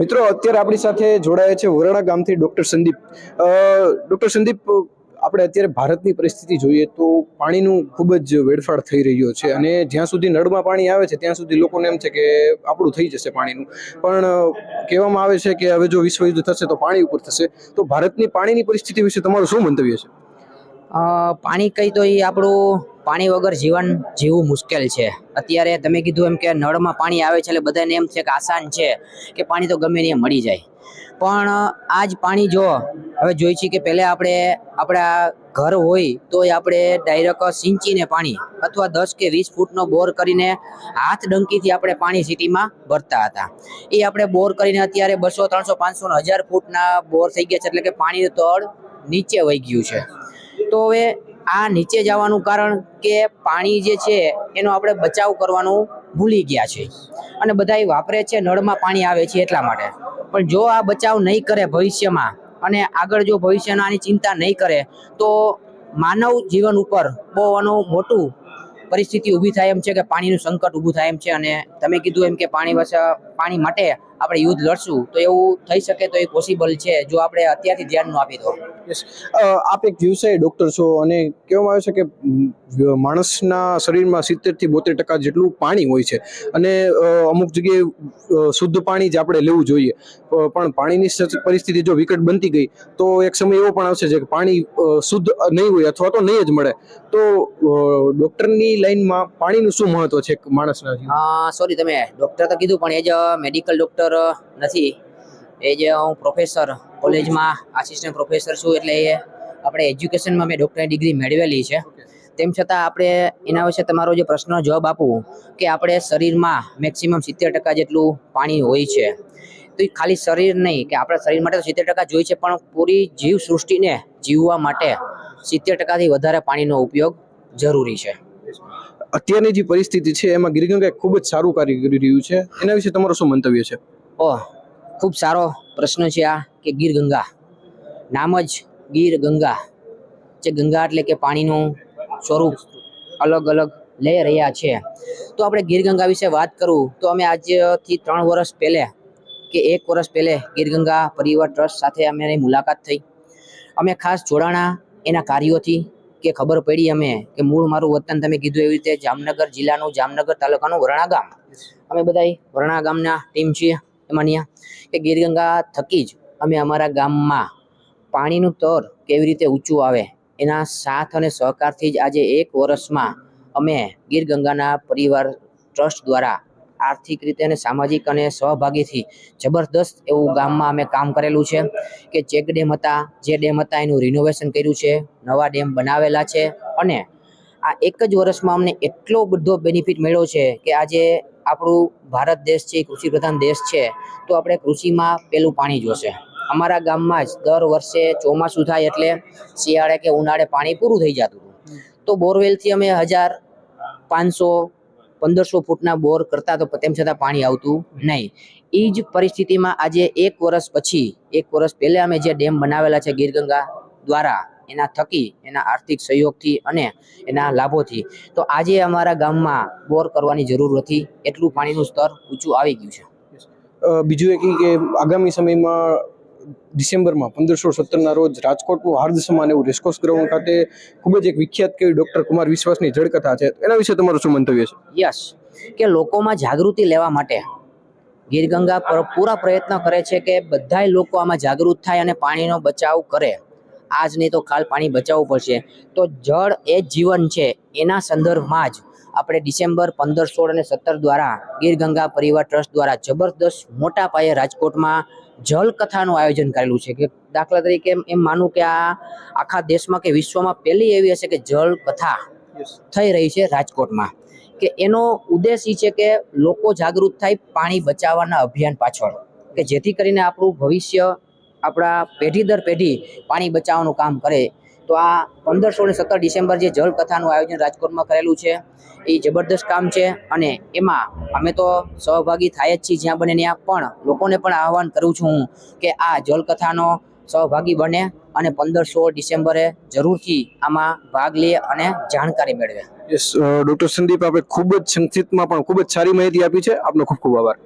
મિત્રો, અત્યારે આપણી સાથે જોડાયા છે વરણા ગામથી ડોક્ટર સંદીપ. ડૉક્ટર સંદીપ, આપણે અત્યારે ભારતની પરિસ્થિતિ જોઈએ તો પાણીનું ખૂબ જ વેડફાડ થઈ રહ્યો છે અને જ્યાં સુધી નળમાં પાણી આવે છે, ત્યાં સુધી લોકોને એમ છે કે આપણું થઈ જશે પાણીનું. પણ કહેવામાં આવે છે કે હવે જો વિશ્વ યુદ્ધ થશે તો પાણી ઉપર થશે. તો ભારતની પાણીની પરિસ્થિતિ વિશે તમારું શું મંતવ્ય છે? પાણી કઈ તો એ આપણું પાણી વગર જીવન જીવવું મુશ્કેલ છે. અત્યારે તમે કીધું એમ કે નળમાં પાણી આવે છે એટલે બધાને એમ છે કે આસાન છે કે પાણી તો ગમે ને મળી જાય. પણ આ જ પાણી જો હવે જોઈ છીએ કે પહેલાં આપણે આપણા ઘર હોય તો એ આપણે ડાયરેક્ટ સિંચીને પાણી અથવા દસ કે વીસ ફૂટનો બોર કરીને હાથ ડંકીથી આપણે પાણી સિટીમાં ભરતા હતા. એ આપણે બોર કરીને અત્યારે બસો, ત્રણસો, પાંચસો હજાર ફૂટના બોર થઈ ગયા છે એટલે કે પાણીનું તળ નીચે વહી ગયું છે. તો હવે આ નીચે જવાનું કારણ કે પાણી જે છે, એનો આપણે બચાવ કરવાનું ભૂલી ગયા છે. અને બધા વાપરે છે, નળમાં પાણી આવે છે એટલા માટે. પણ જો આ બચાવ નહીં કરે ભવિષ્યમાં અને આગળ જો ભવિષ્યના આની ચિંતા નહીં કરે, તો માનવ જીવન ઉપર બહુ આનું મોટું પરિસ્થિતિ ઊભી થાય એમ છે કે પાણીનું સંકટ ઊભું થાય એમ છે. અને તમે કીધું એમ કે પાણી પાણી માટે આપણે યુદ્ધ લડશું તો એવું થઈ શકે તો એ પોસિબલ છે જો આપણે અત્યારથી ધ્યાન ન આપી દો આપ એક વ્યવસાય ડોક્ટર છો અને કહેવામાં આવે છે કે માણસના શરીરમાં સિત્તેરથી બોતેર ટકા જેટલું પાણી હોય છે અને અમુક જગ્યાએ શુદ્ધ પાણી જ આપણે લેવું જોઈએ. પણ પાણીની પરિસ્થિતિ જો વિકટ બનતી ગઈ તો એક સમય એવો પણ આવશે કે પાણી શુદ્ધ નહીં હોય અથવા તો નહીં જ મળે. તો ડોક્ટરની લાઈનમાં પાણીનું શું મહત્વ છે માણસના? સોરી તમે ડૉક્ટર તો કીધું પણ એ જ મેડિકલ ડૉક્ટર નથી. એ જે હું પ્રોફેસર કોલેજમાં આસિસ્ટન્ટ પ્રોફેસર છું એટલે એ આપણે એજ્યુકેશનમાં મેં ડૉક્ટરની ડિગ્રી મેળવેલી છે. તેમ છતાં આપણે એના વિશે તમારો જે પ્રશ્નનો જવાબ આપું કે આપણે શરીરમાં મેક્સિમમ સિત્તેર ટકા જેટલું પાણી હોય છે. તો એ ખાલી શરીર નહીં, કે આપણા શરીર માટે તો સિત્તેર ટકા જોઈએ છે, પણ પૂરી જીવ સૃષ્ટિને જીવવા માટે સિત્તેર ટકાથી વધારે પાણીનો ઉપયોગ જરૂરી છે. અત્યારની જે પરિસ્થિતિ છે, એમાં ગિરગંગા ખૂબ જ સારું કાર્ય કરી રહ્યું છે. એના વિશે તમારું શું મંતવ્ય છે? ઓહ, ખૂબ સારો પ્રશ્ન છે આ કે ગીર ગંગા. નામ જ ગીર ગંગા. જે ગંગા એટલે કે પાણીનું સ્વરૂપ અલગ અલગ લઈ રહ્યા છે. તો આપણે ગીર ગંગા વિશે વાત કરું તો અમે આજથી ત્રણ વર્ષ પહેલે કે એક વર્ષ પહેલે ગીર ગંગા પરિવાર ટ્રસ્ટ સાથે અમે મુલાકાત થઈ. અમે ખાસ જોડાણા એના કાર્યોથી કે ખબર પડી અમે કે મૂળ મારું વતન તમે કીધું એવી રીતે જામનગર જિલ્લાનું જામનગર તાલુકાનું વરણા ગામ. અમે બધા વરણા ગામના ટીમ છીએ. એમાં ત્યાં કે ગીરગંગા થકી જ અમે અમારા ગામમાં પાણીનું તર કેવી રીતે ઊંચું આવે એના સાથ અને સહકારથી જ આજે એક વર્ષમાં અમે ગીર ગંગાના પરિવાર ટ્રસ્ટ દ્વારા આર્થિક રીતે અને સામાજિક અને સહભાગીથી જબરદસ્ત એવું ગામમાં અમે કામ કરેલું છે કે ચેક ડેમ હતા, જે ડેમ હતા એનું રિનોવેશન કર્યું છે, નવા ડેમ બનાવેલા છે અને આ એક જ વર્ષમાં અમને એટલો બધો બેનિફિટ મળ્યો છે કે આજે આપણું ભારત દેશ છે કૃષિ પ્રધાન દેશ છે તો આપણે કૃષિમાં પેલું પાણી જોશે. અમારા ગામમાં જ દર વર્ષે ચોમાસું થાય એટલે શિયાળે કે ઉનાળે પાણી પૂરું થઈ જતું હતું. તો બોરવેલથી અમે હજાર પાંચસો પંદરસો ફૂટના બોર કરતા તો તેમ છતાં પાણી આવતું નહીં. એ જ પરિસ્થિતિમાં આજે એક વર્ષ પછી એક વર્ષ પહેલાં અમે જે ડેમ બનાવેલા છે ગીરગંગા દ્વારા એના થકી એના આર્થિક સહયોગથી અને એના લાભોથી. તો આજે અમારા ગામમાં બોર કરવાની જરૂર નથી એટલું પાણીનું સ્તર ઊંચું આવી ગયું છે. બીજું એક કે આગામી સમયમાં ડિસેમ્બરમાં પંદરસો સત્તરના રોજ રાજકોટનું હાર્દ સમાન એવું રેસકોર્સ ગ્રાઉન્ડ ખાતે ખૂબ જ એક વિખ્યાત કેવી ડૉક્ટર કુમાર વિશ્વાસની જળકથા છે. એના વિશે તમારું શું મંતવ્ય છે? યસ કે લોકોમાં જાગૃતિ લેવા માટે ગીરગંગા પર પૂરા પ્રયત્ન કરે છે કે બધાય લોકો આમાં જાગૃત થાય અને પાણીનો બચાવ કરે. આજ નહીં તો કાલ પાણી બચાવવું પડશે. તો જળ એ જીવન છે એના સંદર્ભમાં જ આપણે ડિસેમ્બર પંદર સોળ અને સત્તર દ્વારા ગીર ગંગા પરિવાર ટ્રસ્ટ દ્વારા જબરદસ્ત મોટા પાયે રાજકોટમાં જલકથાનું આયોજન કરેલું છે કે દાખલા તરીકે એમ માનું કે આ આખા દેશમાં કે વિશ્વમાં પહેલી એવી હશે કે જળકથા થઈ રહી છે રાજકોટમાં. કે એનો ઉદ્દેશ એ છે કે લોકો જાગૃત થાય પાણી બચાવવાના અભિયાન પાછળ. કે જેથી કરીને આપણું ભવિષ્ય આપણા પેઢી દર પેઢી પાણી બચાવવાનું કામ કરે. તો આ પંદરસો ને સત્તર ડિસેમ્બર જે જળ કથાનું આયોજન રાજકોટમાં કરેલું છે, એ જબરદસ્ત કામ છે અને એમાં અમે તો સહભાગી થાય જ છીએ જ્યાં બને ત્યાં, પણ લોકોને પણ આહવાન કરું છું કે આ જળકથાનો સહભાગી બને અને પંદર સોળ ડિસેમ્બરે જરૂરથી આમાં ભાગ લે અને જાણકારી મેળવે. ડોક્ટર સંદીપ, આપે ખૂબ જ સંક્ષિપ્તમાં પણ ખૂબ જ સારી માહિતી આપી છે. આપનો ખૂબ ખૂબ આભાર.